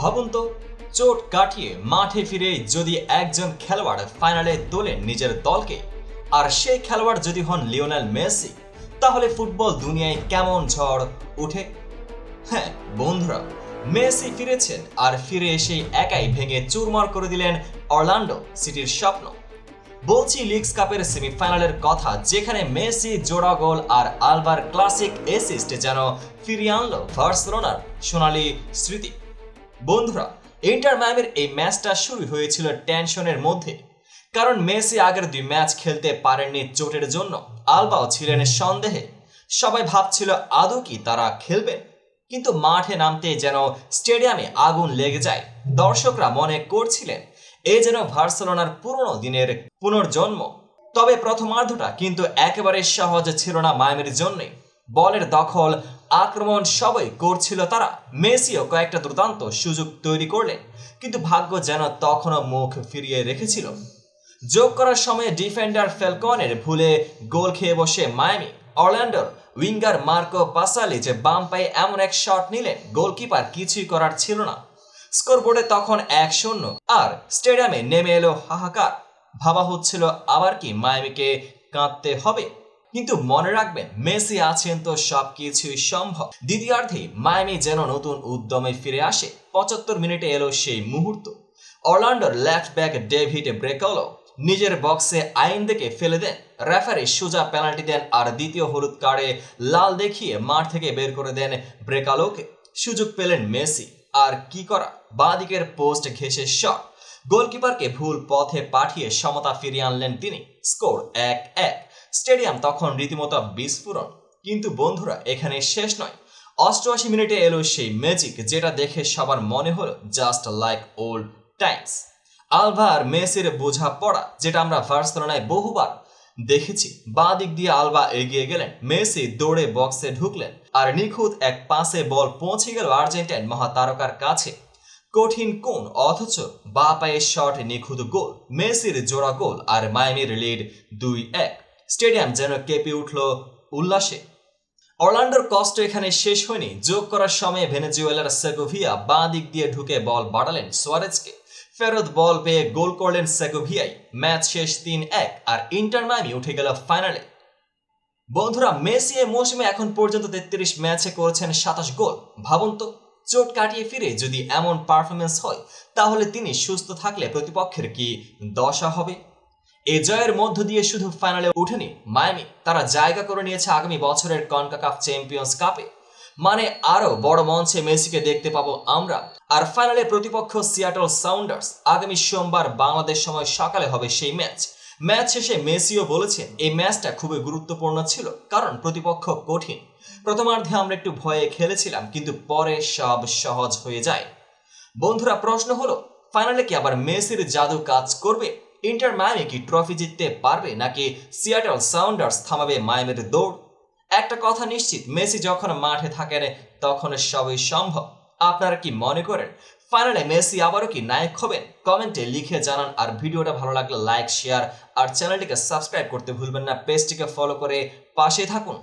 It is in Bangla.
ভাবুন তো, চোট কাটিয়ে মাঠে ফিরে যদি একজন খেলোয়াড় ফাইনালে তোলেন নিজের দলকে, আর সেই খেলোয়াড় যদি হন লিওনেল মেসি, তাহলে ফুটবল দুনিয়ায় কেমন ঝড় উঠে হ্যাঁ বন্ধুরা, মেসি ফিরেছেন, আর ফিরে এসে একাই ভেঙে চুরমার করে দিলেন অরল্যান্ডো সিটির স্বপ্ন। বলছি লিগস কাপের সেমিফাইনালের কথা, যেখানে মেসি জোড়া গোল আর আলবার ক্লাসিক এসিস্ট যেন ফিরিয়ে আনলো বার্সেলোনার সোনালি স্মৃতি। বন্ধুরা ইন্টার ম্যামের এই ম্যাচটা শুরু হয়েছিল টেনশনের মধ্যে। কারণ মেসি আগের দুই ম্যাচ খেলতে পারেননি চোটের জন্য। আলবাও ছিলেন সন্দেহে। সবাই ভাবছিল, আদৌ কি তারা খেলবেন কিন্তু মাঠে নামতে যেন স্টেডিয়ামে আগুন লেগে যায়। দর্শকরা মনে করছিলেন, এ যেন ভার্সেলোনার পুরনো দিনের পুনর্জন্ম। তবে প্রথমার্ধটা কিন্তু একেবারে সহজ ছিল না মায়ামির জন্যে। বলের দখল আক্রমণ সবই করছিল তারা। মেসিও কয়েকটা দুর্দান্ত সুযোগ তৈরি করলেন, কিন্তু ভাগ্য যেন তখনও মুখ ফিরিয়ে রেখেছিল। যোগ করার সময় ডিফেন্ডার ফেলকনের ভুলে গোল খেয়ে বসে মায়ামি অরল্যান্ডোর উইঙ্গার মার্কো পাসালি যে বাম পায়ে এমন এক শট নিলেন, গোলকিপার কিছুই করার ছিল না। স্কোরবোর্ডে তখন এক শূন্য, আর স্টেডিয়ামে নেমে এলো হাহাকার। ভাবা হচ্ছিল আবার কি মায়ামিকে কাঁদতে হবে। কিন্তু মনে রাখবেন, মেসি আছেন তো সব সবকিছুই সম্ভব। দ্বিতীয়ার্ধে, মায়ামি যেন নতুন উদ্যমে ফিরে আসে। পঁচাত্তর মিনিটে এলো সেই মুহূর্ত। অরল্যান্ডোর লেফট ব্যাক ডেভিড ব্রেকলো নিজের বক্সে আইন দেখে ফেলে দেন। রেফারি সোজা পেনাল্টি দেন আর দ্বিতীয় হলুদ কার্ডে লাল দেখিয়ে মাঠ থেকে বের করে দেন ব্রেকালোকে। সুযোগ পেলেন মেসি। আর কি করা? বাঁদিকের পোস্ট ঘেসে শট। গোলকিপারকে ভুল পথে পাঠিয়ে সমতা ফিরিয়ে আনলেন তিনি। স্কোর এক এক। স্টেডিয়াম তখন রীতিমতো বিস্ফোরণ। কিন্তু বন্ধুরা, এখানে শেষ নয়। অষ্টআশি মিনিটে এলো সেই ম্যাজিক যেটা দেখে সবার মনে হলো just like old times Alba আর মেসির বোঝা পড়া, যেটা আমরা বার্সেলোনায় বহুবার দেখেছি। বাঁ দিক দিয়ে আলবা এগিয়ে গেলেন, মেসি দৌড়ে বক্সে ঢুকলেন আর নিখুঁত এক পাসে বল পৌঁছে গেল আর্জেন্টাইন মহাতারকার কাছে। কঠিন কোন অথচ বা পায়ের শট নিখুঁত গোল, মেসির জোড়া গোল আর মায়ামির লিড দুই এক। স্টেডিয়াম যেন কেঁপে উঠল উল্লাসে। অরল্যান্ডোর কষ্ট এখানে শেষ হয়নি। যোগ করার সময় ভেনেজুয়েলার সেগোভিয়া বাঁ দিক দিয়ে ঢুকে বল বাড়ালেন সোয়ারেজকে। ফেরত বল পেয়ে গোল করলেন সেগোভিয়াই। ম্যাচ শেষ তিন এক আর ইন্টার মায়ামি উঠে গেল ফাইনালে। বন্ধুরা, মেসি এ মৌসুমে এখন পর্যন্ত তেত্রিশ ম্যাচে করেছেন সাতাশ গোল। ভাবুন তো, চোট কাটিয়ে ফিরে যদি এমন পারফরমেন্স হয়, তাহলে তিনি সুস্থ থাকলে প্রতিপক্ষের কি দশা হবে? এ জয়ের মধ্য দিয়ে শুধু ফাইনালে উঠেনি মায়ামি, তারা জায়গা করে নিয়েছে আগামী বছরের কনকাকাপ চ্যাম্পিয়ন্স কাপে। মানে আরও বড় মঞ্চে মেসিকে দেখতে পাবো আমরা। আর ফাইনালে প্রতিপক্ষ সিয়াটল সাউন্ডার্স, আগামী সোমবার বাংলাদেশ সময় সকালে হবে সেই ম্যাচ। ম্যাচ শেষে মেসিও বলেছেন এই ম্যাচটা খুবই গুরুত্বপূর্ণ ছিল, কারণ প্রতিপক্ষ কঠিন। প্রথমার্ধে আমরা একটু ভয়ে খেলেছিলাম, কিন্তু পরে সব সহজ হয়ে যায়। বন্ধুরা, প্রশ্ন হলো, ফাইনালে কি আবার মেসির জাদু কাজ করবে? ইন্টার মায়ামি কি ট্রফি জিততে পারবে নাকি সিয়াটল সাউন্ডার্স থামাবে মায়ামের দৌড়? একটা কথা নিশ্চিত, মেসি যখন মাঠে থাকেন, তখন সবই সম্ভব। আপনারা কি মনে করেন ফাইনালে মেসি আবারও কি নায়ক হবেন? কমেন্টে লিখে জানান, আর ভিডিওটা ভালো লাগলে লাইক শেয়ার আর চ্যানেলটিকে সাবস্ক্রাইব করতে ভুলবেন না। পেজটিকে ফলো করে পাশে থাকুন।